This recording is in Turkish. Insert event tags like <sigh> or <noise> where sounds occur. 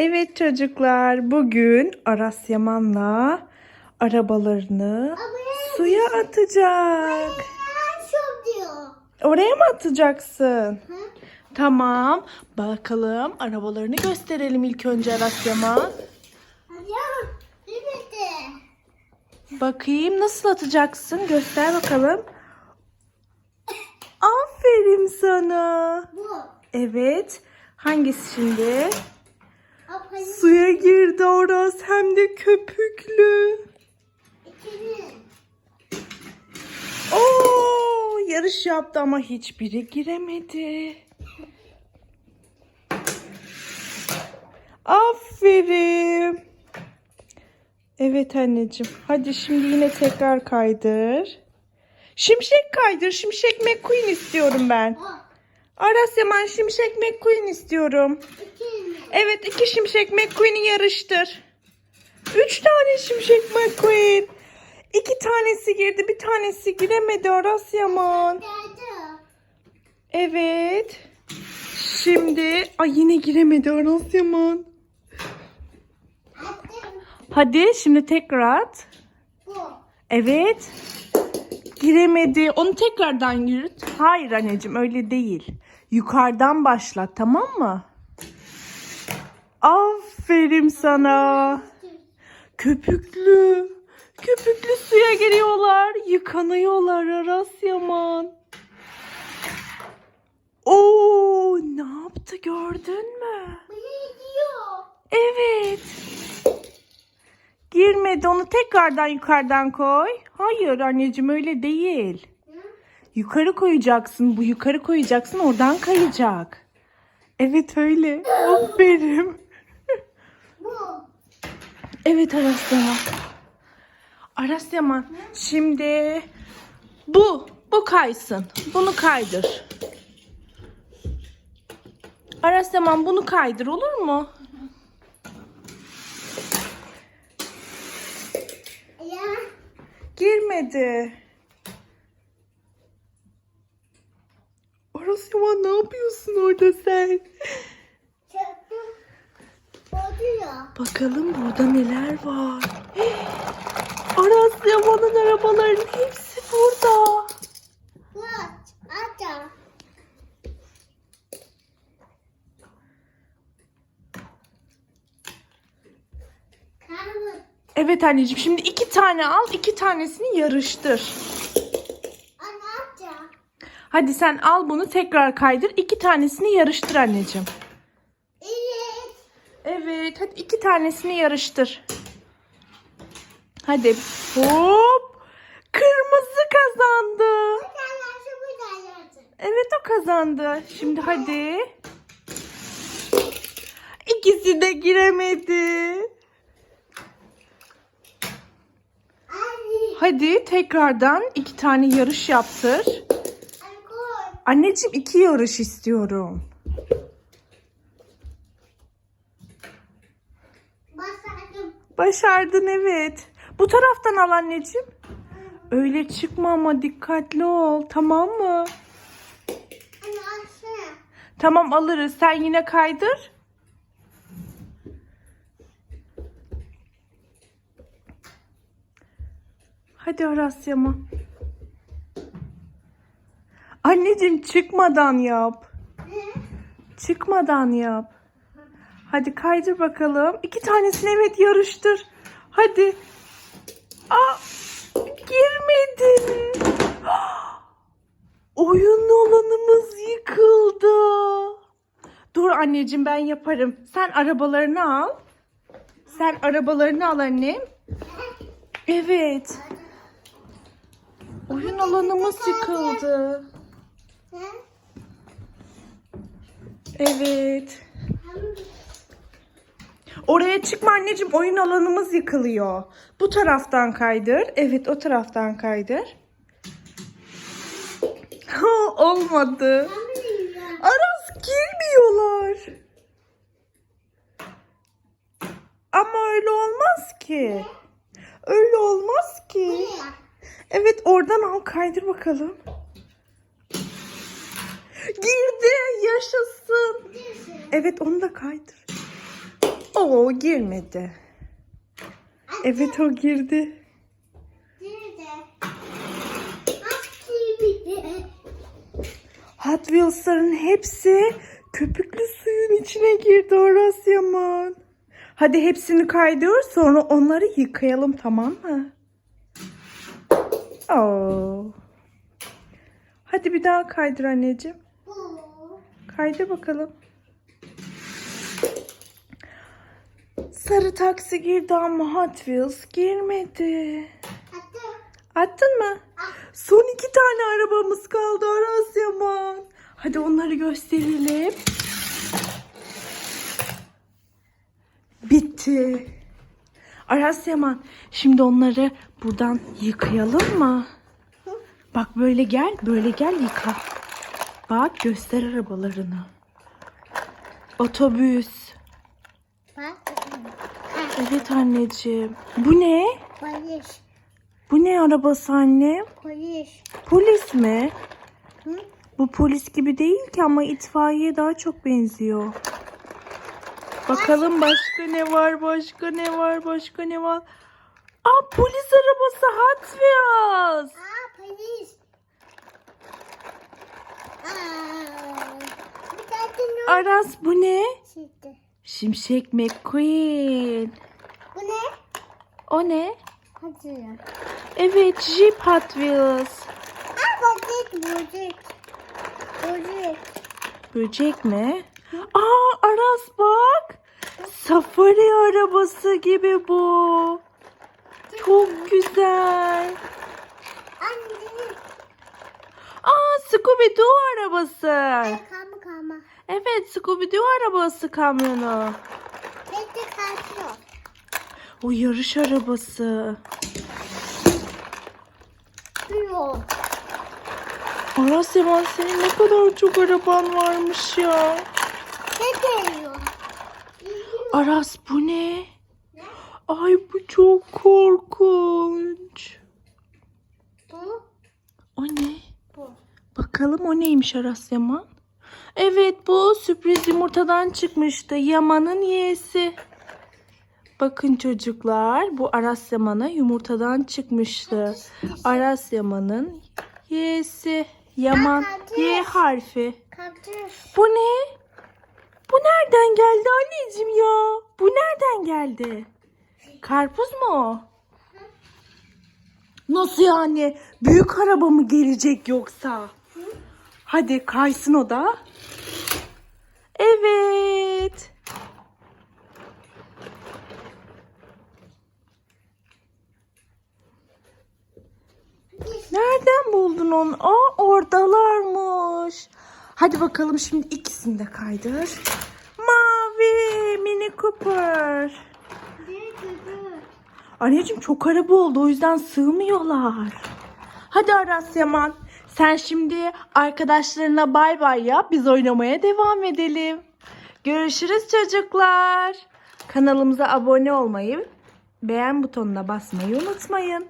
Evet çocuklar, bugün Aras Yaman'la arabalarını suya atacak. Oraya mı atacaksın? Hı? Tamam. Bakalım arabalarını gösterelim ilk önce Aras Yaman. Bakayım nasıl atacaksın? Göster bakalım. Aferin sana. Bu. Evet. Hangisi şimdi? Suya girdi Aras hem de köpüklü. Oo, yarış yaptı ama hiçbiri giremedi. Aferin. Evet anneciğim. Hadi şimdi yine tekrar kaydır. Şimşek kaydır. Şimşek McQueen istiyorum ben. Aras Yaman Şimşek McQueen istiyorum. İkini. Evet iki Şimşek McQueen'i yarıştır. Üç tane Şimşek McQueen. İki tanesi girdi bir tanesi giremedi Aras Yaman. Evet. Şimdi ay yine giremedi Aras Yaman. Hadi şimdi tekrar. Evet. Giremedi. Onu tekrardan yürüt. Hayır anneciğim öyle değil. Yukarıdan başla tamam mı? Aferin sana. Köpüklü. Köpüklü suya giriyorlar. Yıkanıyorlar Aras Yaman. Oo, ne yaptı gördün mü? Evet. Girmedi. Onu tekrardan yukarıdan koy. Hayır anneciğim öyle değil. Yukarı koyacaksın. Bu yukarı koyacaksın. Oradan kayacak. Evet öyle. Aferin. Evet Aras Yaman. Aras Yaman. Şimdi bu. Bu kaysın. Bunu kaydır. Aras Yaman bunu kaydır olur mu? Girmedi. Aras Yaman ne yapıyorsun orada sen? Bakalım burada neler var. <gasps> Aras Yaman'ın arabalarının hepsi burada. Ata. Evet anneciğim şimdi iki tane al iki tanesini yarıştır. Hadi sen al bunu tekrar kaydır iki tanesini yarıştır anneciğim. Evet. Evet hadi iki tanesini yarıştır. Hadi hop. Kırmızı kazandı. Evet o kazandı. Şimdi hadi. İkisi de giremedi. Hadi tekrardan iki tane yarış yaptır. Anneciğim iki yarış istiyorum. Basardım. Başardın evet. Bu taraftan al anneciğim. Öyle çıkma ama dikkatli ol tamam mı? Anne. Tamam alırız. Sen yine kaydır. Hadi Arasya'ma. Anneciğim çıkmadan yap. Ne? Çıkmadan yap. Hadi kaydır bakalım. İki tanesini evet yarıştır. Hadi. Aa, girmedi. <gasps> Oyun alanımız yıkıldı. Dur anneciğim ben yaparım. Sen arabalarını al. Sen arabalarını al annem. Evet. Oyun alanımız yıkıldı. Evet. Oraya çıkma anneciğim oyun alanımız yıkılıyor. Bu taraftan kaydır. Evet o taraftan kaydır. Olmadı. Aras girmiyorlar. Ama öyle olmaz ki. Öyle olmaz ki. Evet oradan al kaydır bakalım. Girdi yaşasın. Evet onu da kaydır. Oo girmedi. Evet o girdi. Hot Wheels'ların hepsi köpüklü suyun içine girdi Aras Yaman. Hadi hepsini kaydır sonra onları yıkayalım tamam mı? Oo. Hadi bir daha kaydır anneciğim. Kaydır bakalım. Sarı taksi girdi ama Hot Wheels girmedi. Hadi. Attın mı? Son iki tane arabamız kaldı Aras Yaman. Hadi onları gösterelim. Bitti. Aras Yaman şimdi onları buradan yıkayalım mı? Bak böyle gel böyle gel yıka. Bak göster arabalarını. Otobüs. Bak. Evet anneciğim. Bu ne? Polis. Bu ne arabası annem? Polis. Polis mi? Hı? Bu polis gibi değil ki ama itfaiye daha çok benziyor. Bakalım başka ne var, başka ne var, başka ne var? Aa polis arabası Hot Wheels. Aa polis. Aa. Bir tane ne Aras bu ne? Şimşek McQueen. Bu ne? O ne? Hadi. Evet Jeep Hot Wheels. Aa böcek böcek. Böcek. Böcek mi? Aa Aras bak. Safari arabası gibi bu. Çok güzel. Anne. Aa Scooby-Doo arabası. Kama kama. Evet Scooby-Doo arabası kamyonu. Bekle kaçıyor. O yarış arabası. Yok. Aras Yaman senin ne kadar çok araban varmış ya. Ne geliyor? Aras bu ne? Ay bu çok korkunç. Bu. O ne? Bu. Bakalım o neymiş Aras Yaman? Evet bu sürpriz yumurtadan çıkmıştı. Yaman'ın yeğesi. Bakın çocuklar bu Aras Yaman'a yumurtadan çıkmıştı. Aras Yaman'ın yeğesi. Yaman Y harfi. Bu ne? Bu nereden geldi anneciğim ya? Bu nereden geldi? Karpuz mu o? Nasıl yani? Büyük araba mı gelecek yoksa? Hadi kaysın o da. Evet. Nereden buldun onu? Aa oradalarmış. Hadi bakalım şimdi ikisini de kaydır. Mavi Mini Cooper. Anneciğim çok araba oldu o yüzden sığmıyorlar. Hadi Aras Yaman sen şimdi arkadaşlarına bay bay yap biz oynamaya devam edelim. Görüşürüz çocuklar. Kanalımıza abone olmayı, beğen butonuna basmayı unutmayın.